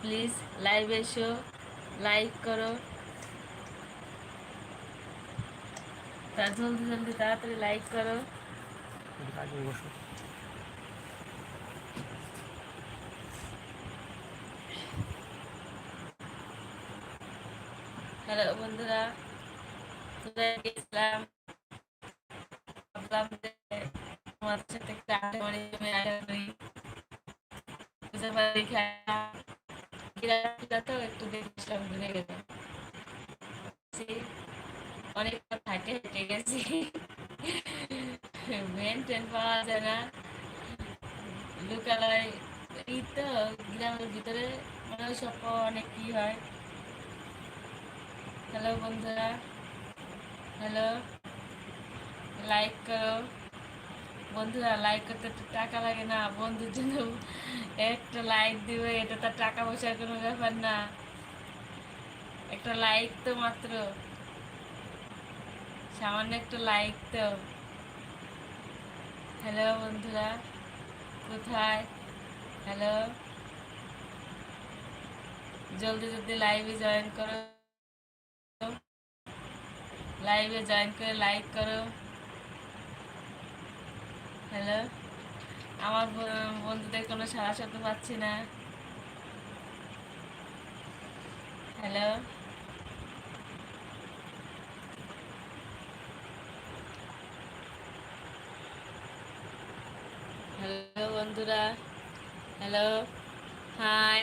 Please live এসো like করো। তা জলদি জলদি তাড়াতাড়ি লাইক করো। হ্যালো বন্ধুরা গেছিলাম ভাবলাম যে তোমার সাথে একটু আড্ডা মারি, আমি আড্ডা বুঝতে পারি তো একটু দেখছিলাম ঘুরে গেল অনেকটা হাঁটে হেঁটে গেছি। মেন ট্রেন পাওয়া যায় না। লোকালয় এই তো গ্রামের ভিতরে মানে সব অনেক কি হয়। হ্যালো বন্ধুরা। হ্যালো লাইক করো। বন্ধুরা লাইক করতে টাকা লাগে না, বন্ধুর জন্য একটা লাইক দিবে, এটা তার টাকা পয়সার কোনো ব্যাপার না। একটা লাইক তো মাত্র। সামান্য একটা লাইক তো। হ্যালো বন্ধুরা, কোথায়? হ্যালো জলদি জলদি লাইভে জয়েন করো। লাইভে জয়েন করে লাইক করো। হ্যালো? আমার বন্ধুদের কোনো সারা শব্দ পাচ্ছি না। হ্যালো? হ্যালো বন্ধুরা? হ্যালো? হাই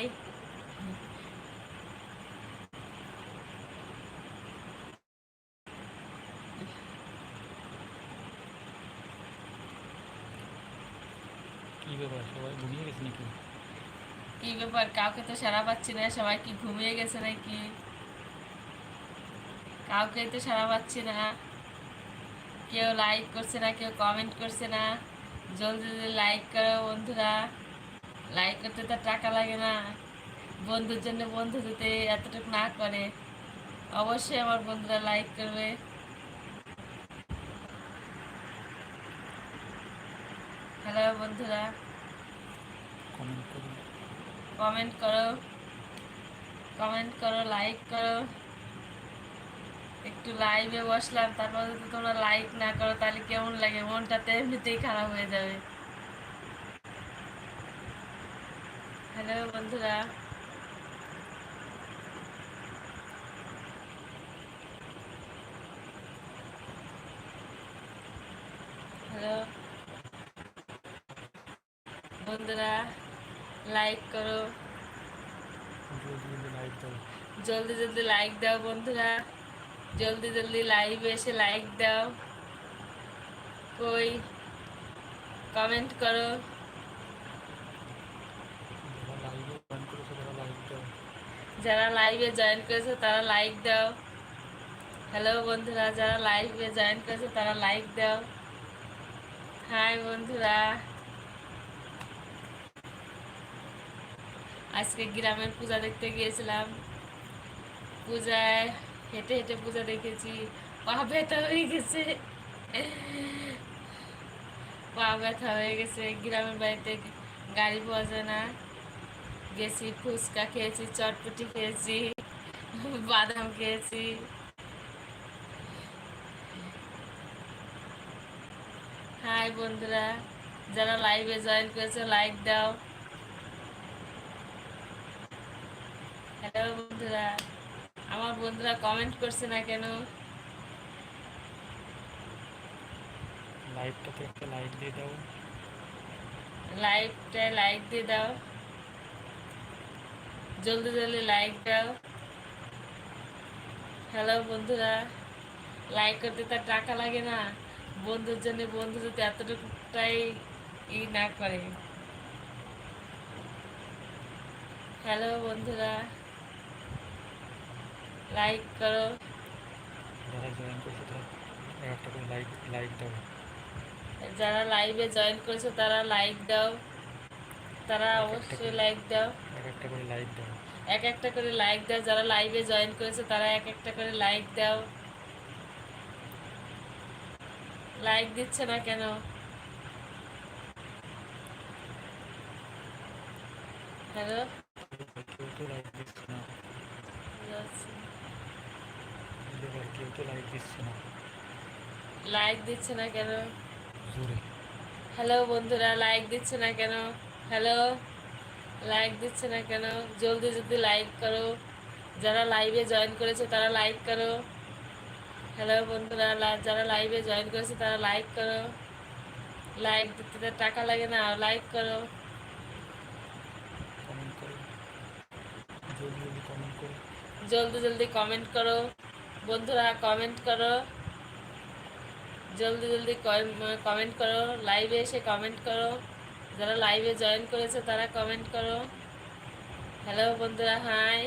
কি কি ব্যাপার? কাউকে তো সারা পাচ্ছি না, সবাই কি ঘুমিয়ে গেছে নাকি? কাউকে তো সারা পাচ্ছি না। কেউ লাইক করছে না, কেউ কমেন্ট করছে না। জলদি জলদি লাইক করো বন্ধুরা। লাইক করতে তো টাকা লাগে না। বন্ধুর জন্য বন্ধু দিতে এতটুকু না করে, অবশ্যই আমার বন্ধুরা লাইক করবে। হ্যালো বন্ধুরা। কমেন্ট করুন কমেন্ট করো। কমেন্ট করো লাইক করো। একটু লাইভে বসলাম, তারপর যদি তোমরা লাইক না করো, তাহলে কেমন লাগে? মনটা তো এমনিতেই খারাপ হয়ে যাবে। হ্যালো বন্ধুরা। হ্যালো বন্ধুরা। লাইক করো। জলদি জলদি লাইক দাও বন্ধুরা। জলদি জলদি লাইভে এসে লাইক দাও। কই? কমেন্ট করো। যারা লাইভে জয়েন করেছে, তারা লাইক দাও। হ্যালো বন্ধুরা, যারা লাইভে জয়েন করেছে, তারা লাইক দাও। হাই বন্ধুরা। আজকে গ্রামের পূজা দেখতে গিয়েছিলাম। পূজায় হেঁটে হেঁটে পূজা দেখেছি। পা ব্যথা হয়ে গেছে। পা ব্যথা হয়ে গেছে। গ্রামের বাড়িতে গাড়ি পাওয়া যায় না। গেছি, ফুচকা খেয়েছি, চটপটি খেয়েছি, বাদাম খেয়েছি। হাই বন্ধুরা, যারা লাইভে জয়েন করেছে লাইক দাও। হ্যালো বন্ধুরা। আমার বন্ধুরা কমেন্ট করছে না কেন? লাইভটাতে একটা লাইক দিয়ে দাও। লাইভটায় লাইক দিয়ে দাও। জলদি জলদি লাইক দাও। হ্যালো বন্ধুরা। লাইক করতে তার টাকা লাগে না। বন্ধুর জন্য বন্ধু যদি এতটুকুটাই ই না করে। হ্যালো বন্ধুরা। লাইক করো যারা জয়েন করেছে তারা একটা করে লাইক লাইক দাও। যারা লাইভে জয়েন করেছে তারা লাইক দাও। তারা অবশ্যই লাইক দাও। এক একটা করে লাইক দাও। এক একটা করে লাইক দাও। যারা লাইভে জয়েন করেছে তারা এক একটা করে লাইক দাও। লাইক দিচ্ছে না কেন? হ্যালো তো লাইক দিচ্ছে না যাচ্ছি। এবার কেউ তো লাইক দিচ্ছে না। লাইক দিচ্ছে না কেন? জোরে। হ্যালো বন্ধুরা লাইক দিচ্ছে না কেন? হ্যালো লাইক দিচ্ছে না কেন? জলদি জলদি লাইক করো। যারা লাইভে জয়েন করেছে তারা লাইক করো। হ্যালো বন্ধুরা যারা লাইভে জয়েন করেছে তারা লাইক করো। লাইক দিতে টাকা লাগে না লাইক করো। জলদি জলদি কমেন্ট করো। বন্ধুরা কমেন্ট করো। জলদি জলদি কমেন্ট করো। লাইভে এসে কমেন্ট করো। যারা লাইভে জয়েন করেছে, তারা কমেন্ট করো। হ্যালো বন্ধুরা হাই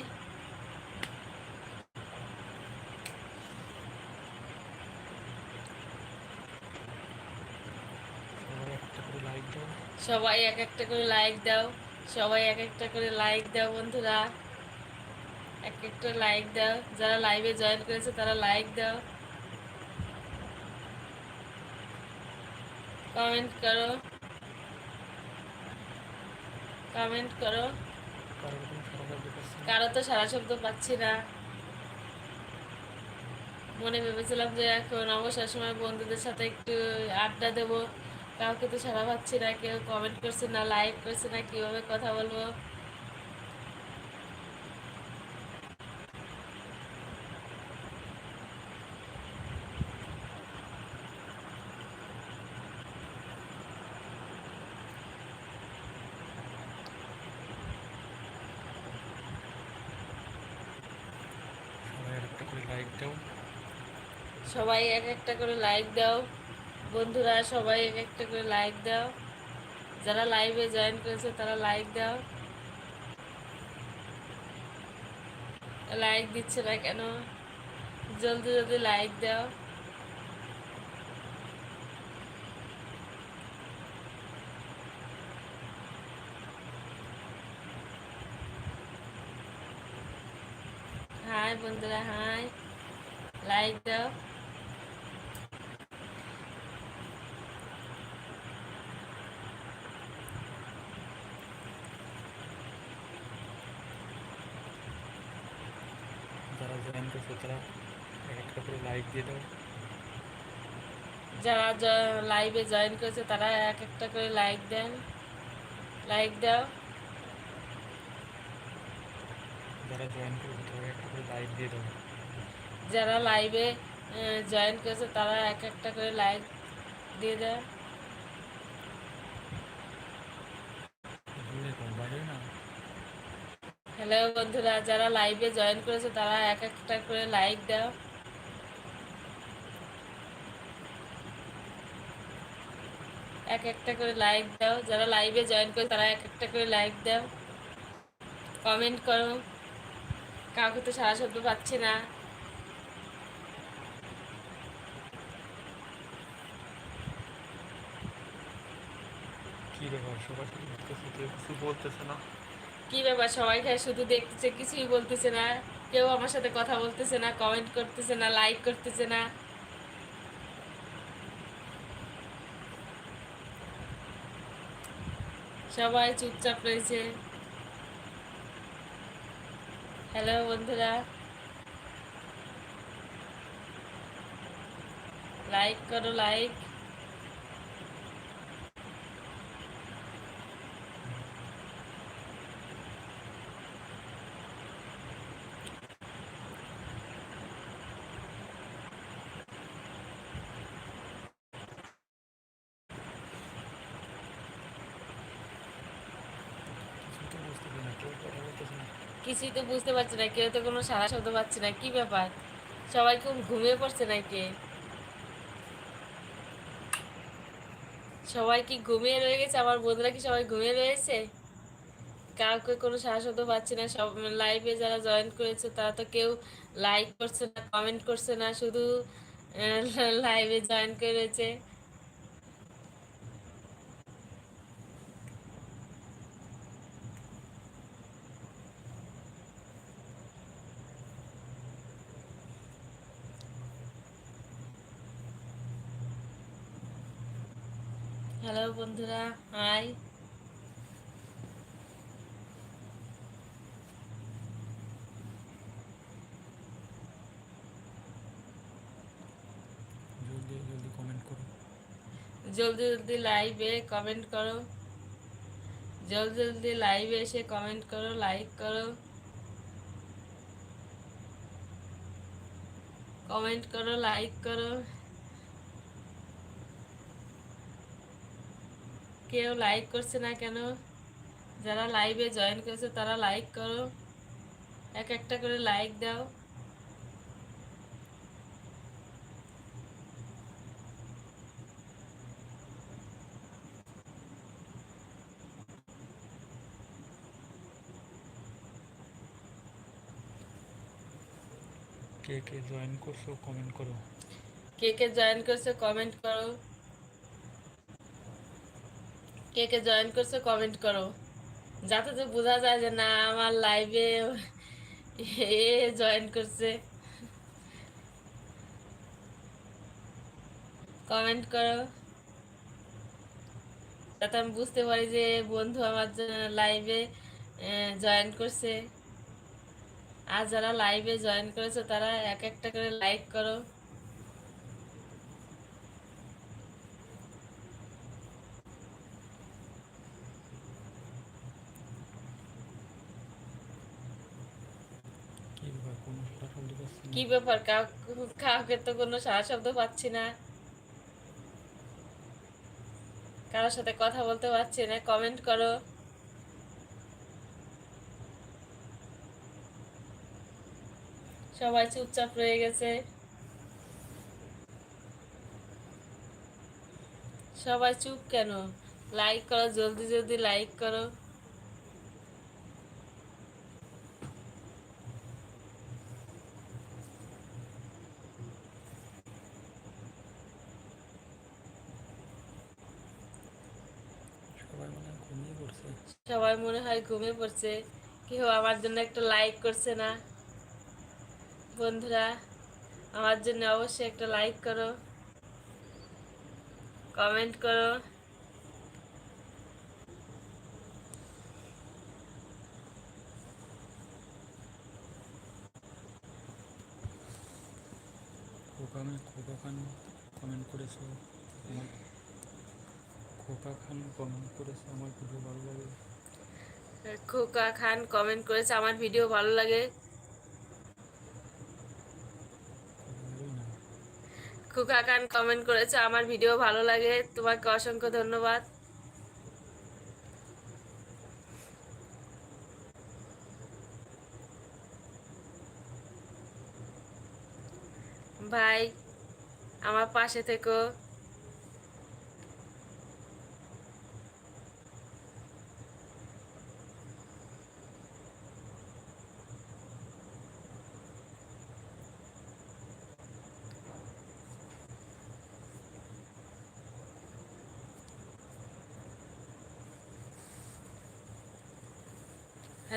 সবাই এক একটা করে লাইক দাও। সবাই এক একটা করে লাইক দাও বন্ধুরা। এক একটা লাইক দাও। যারা লাইভে জয়েন করেছে, তারা লাইক দাও। কমেন্ট করো। কমেন্ট করো। কারও তো সারা শব্দ পাচ্ছি না। মনে ভেবেছিলাম যে এখন অবসর সময় বন্ধুদের সাথে একটু আড্ডা দেব। কাউকে তো সারা পাচ্ছি না, কেউ কমেন্ট করছে না লাইক করছে না, কীভাবে কথা বলব সবাই আর একটা করে লাইক দাও সবাই এক একটা করে লাইক দাও। বন্ধুরা, সবাই এক একটা করে লাইক দাও। যারা লাইভে জয়েন করেছে, তারা লাইক দাও। লাইক দিচ্ছে না কেন? জলদি জলদি লাইক দাও। হাই বন্ধুরা হাই লাইক দাও যারা জয়েন করছে তারা এক একটা করে লাইক দিয়ে দাও যারা লাইভে জয়েন করেছে তারা এক একটা করে লাইক দেন লাইক দাও যারা জয়েন করছে তারা একটা করে লাইক দিয়ে দাও যারা লাইভে জয়েন করেছে তারা এক একটা করে লাইক দিয়ে দেয়। হ্যালো বন্ধুরা যারা লাইভে জয়েন করেছে তারা এক একটা করে লাইক দাও। এক একটা করে লাইক দাও। যারা লাইভে জয়েন করে তারা এক একটা করে লাইক দাও। কমেন্ট করো। কাউকে তো সারা শব্দ পাচ্ছি না। কি ব্যাপার? সবাই খায় শুধু দেখতেছে, কিছুই বলতেছে না। কেউ আমার সাথে কথা বলতেছে না কমেন্ট করতেছে না লাইক করতেছে না। সবাই চুপচাপ রয়েছে। হ্যালো বন্ধুরা। লাইক করো লাইক কিছুই তো বুঝতে পারছি না, কেউ তো কোনো সারা শব্দ পাচ্ছি না, কি ব্যাপার? সবাই খুব ঘুমিয়ে পড়ছে নাকি? সবাই কি ঘুমিয়ে রয়ে গেছে? আমার বন্ধুরা কি সবাই ঘুমিয়ে রয়েছে? কাউকে কোনো সারা শব্দ পাচ্ছি না, সব লাইভে যারা জয়েন করেছে, তারা তো কেউ লাইক করছে না কমেন্ট করছে না, শুধু লাইভে জয়েন করেছে। হ্যালো বন্ধুরা হাই। জলদি জলদি লাইভে কমেন্ট করো। জলদি জলদি লাইভে এসে কমেন্ট করো লাইক করো। কমেন্ট করো লাইক করো। কেউ লাইক করছে না কেন? যারা লাইভে জয়েন করেছে তারা লাইক করো। এক একটা করে লাইক দাও। কে কে জয়েন করছ কমেন্ট করো। কে কে জয়েন করছে কমেন্ট করো। কে কে জয়েন করছে কমেন্ট করো। যাতে তো বোঝা যায় যে না, আমার লাইভে এ জয়েন করছে। কমেন্ট করো। যাতে আমি বুঝতে পারি যে বন্ধু আমার লাইভে জয়েন করছে। আর যারা লাইভে জয়েন করেছে, তারা এক একটা করে লাইক করো কি ব্যাপার কোনো সারা শব্দ পাচ্ছি না কি ব্যাপার? কাউকে তো কোনো সারা শব্দ পাচ্ছি না। কারোর সাথে কথা বলতে পারছি না। কমেন্ট করো। সবাই চুপচাপ রয়ে গেছে। সবাই চুপ কেন? লাইক করো, জলদি জলদি লাইক করো সবাই মনে হয় ঘুমিয়ে পড়ছে সবাই মনে হয় ঘুমিয়ে পড়ছে। কেউ আমার জন্য একটা লাইক করছে না। বন্ধুরা, আমার জন্য অবশ্যই একটা লাইক করো। কমেন্ট করো। খোকা খান কমেন্ট করেছ। আমার কমেন্ট করেছে। আমার ভিডিও ভালো লাগে। খোকা খান কমেন্ট করেছে, আমার ভিডিও ভালো লাগে। খোকা খান কমেন্ট করেছে, আমার ভিডিও ভালো লাগে। তোমাকে অসংখ্য ধন্যবাদ। ভাই, আমার পাশে থেকো।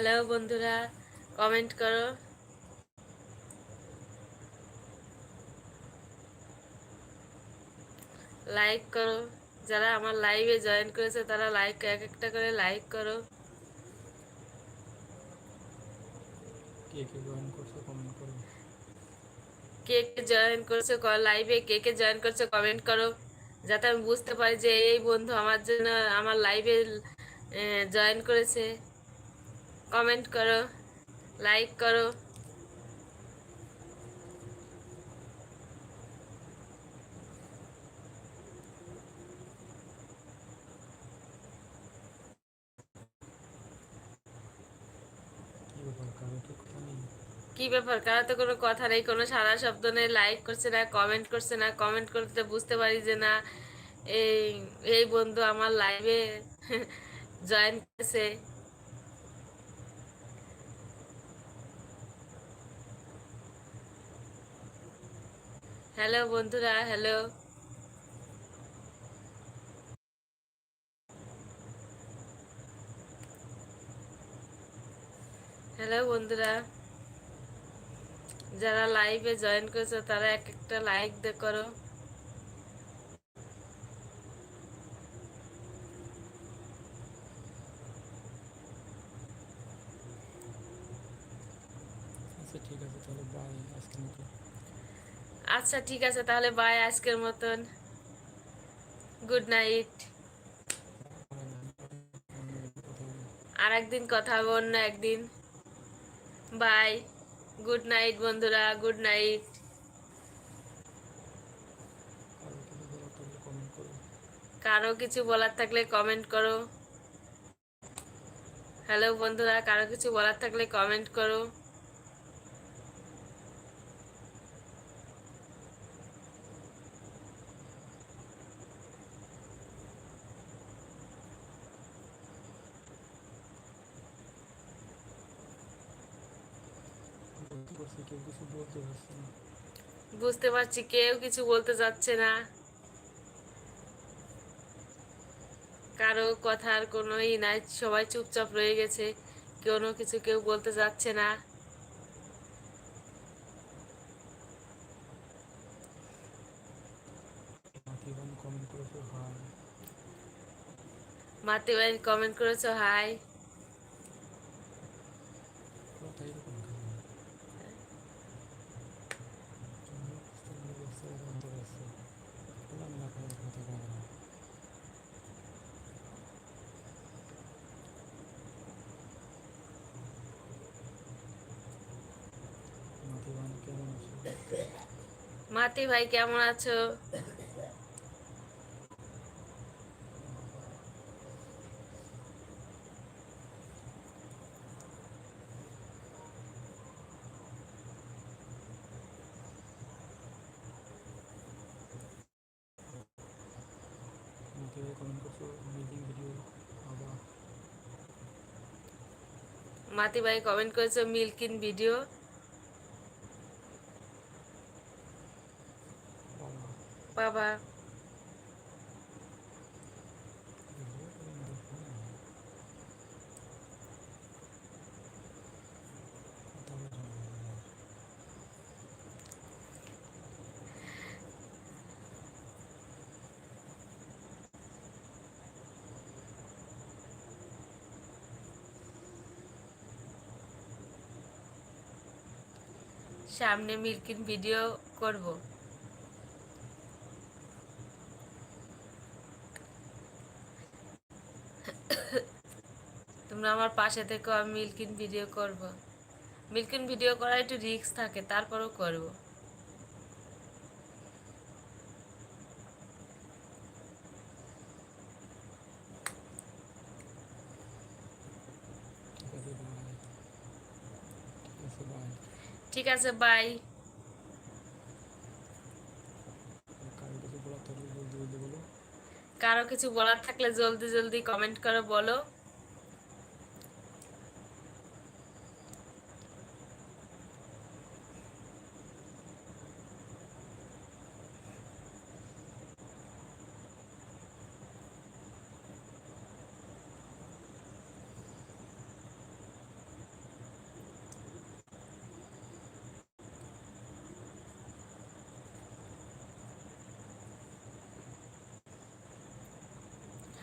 হ্যালো বন্ধুরা কমেন্ট করো। লাইক করো। যারা আমার লাইভে জয়েন করেছে তারা লাইক এক একটা করে লাইক করো। কে কে জয়েন করছ কমেন্ট করো। কে কে জয়েন করছ লাইভে কে কে জয়েন করছ কমেন্ট করো। যাতে আমি বুঝতে পারি যে এই বন্ধু আমার জন্য আমার লাইভে জয়েন করেছে। কমেন্ট করো লাইক করো কি ব্যাপার? কারও তো তো কোনো কথা নেই, কোনো সারা শব্দ নেই লাইক করছে না কমেন্ট করছে না কমেন্ট করতে বুঝতে পারি যে না, এই এই বন্ধু আমার লাইভে জয়েন করেছে। হ্যালো বন্ধুরা, হ্যালো। হ্যালো বন্ধুরা, যারা লাইভে জয়েন করেছে, তারা এক একটা লাইক দে করো। আচ্ছা ঠিক আছে, তাহলে বাই আজকের মতো। আচ্ছা ঠিক আছে, তাহলে বাই আজকের মতন। গুড নাইট আর একদিন কথা হবে, অন্য একদিন। বাই গুড নাইট বন্ধুরা গুড নাইট কারও কিছু বলার থাকলে কমেন্ট করো। কারও কিছু বলার থাকলে কমেন্ট করো হ্যালো বন্ধুরা, কারও কিছু বলার থাকলে কমেন্ট করো বলতে পারছি কেউ কিছু বলতে পারছে না বুঝতে পারছি কেউ কিছু বলতে যাচ্ছে না। কারও কথার কোনো ই নাই সবাই চুপচাপ রয়ে গেছে কোনো কিছু কেউ বলতে যাচ্ছে না। মাতি কমেন্ট করেছ হাই কথা এরকম কেন তুমি তুমি ব্যস্ত জানতে পারছ খোলামেলা করে কথা বলো না মাতিবান কেমন আছো মাতি ভাই কেমন আছো? মাতি ভাই কমেন্ট করেছ মিল্কিন ভিডিও বাবা বাবা। সামনে মিল্কিন ভিডিও করব। তোমরা আমার পাশে থেকে, আমি মিল্কিন ভিডিও করব। মিল্কিন ভিডিও করা একটু রিস্ক থাকে, তারপরেও করব। ঠিক আছে বাই কারও কিছু বলার থাকলে জলদি জলদি কমেন্ট করে, বলো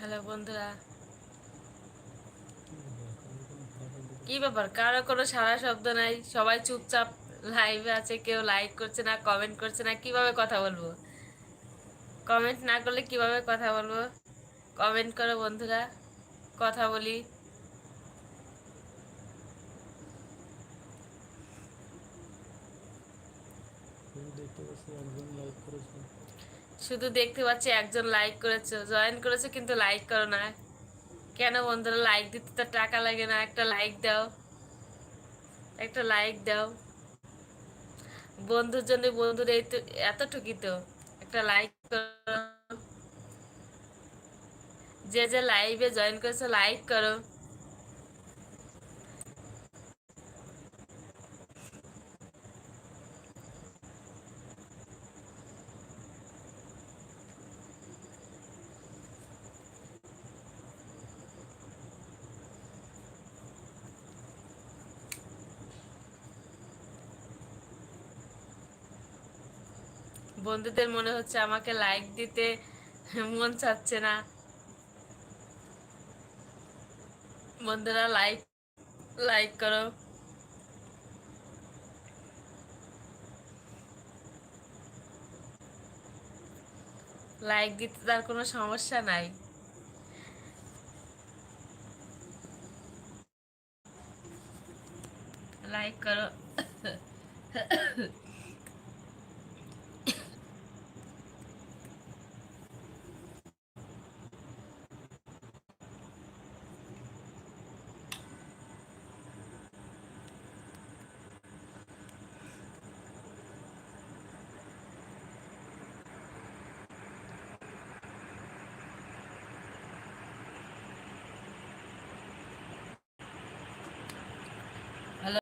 হ্যালো বন্ধুরা। কি ব্যাপার? কারও কোনো সারা শব্দ নাই? সবাই চুপচাপ লাইভে আছে, কেউ লাইক করছে না কমেন্ট করছে না, কীভাবে কথা বলব? কমেন্ট না করলে কীভাবে কথা বলব? কমেন্ট করো বন্ধুরা, কথা বলি তুমি দেখতে পাচ্ছি একজন লাইক করেছে শুধু দেখতে পাচ্ছি একজন লাইক করেছ জয়েন করেছ কিন্তু লাইক করো না। কেন বন্ধুরা লাইক দিতে তো টাকা লাগে না, একটা লাইক দাও। একটা লাইক দাও। বন্ধুর জন্য বন্ধুর এই তো এতটুকুই তো। একটা লাইক করো। যে যে লাইভে জয়েন করেছ লাইক করো। বন্ধুদের মনে হচ্ছে আমাকে লাইক দিতে মন চাচ্ছে না। বন্ধুরা লাইক লাইক করো। লাইক দিতে তার কোনো সমস্যা নাই। লাইক করো।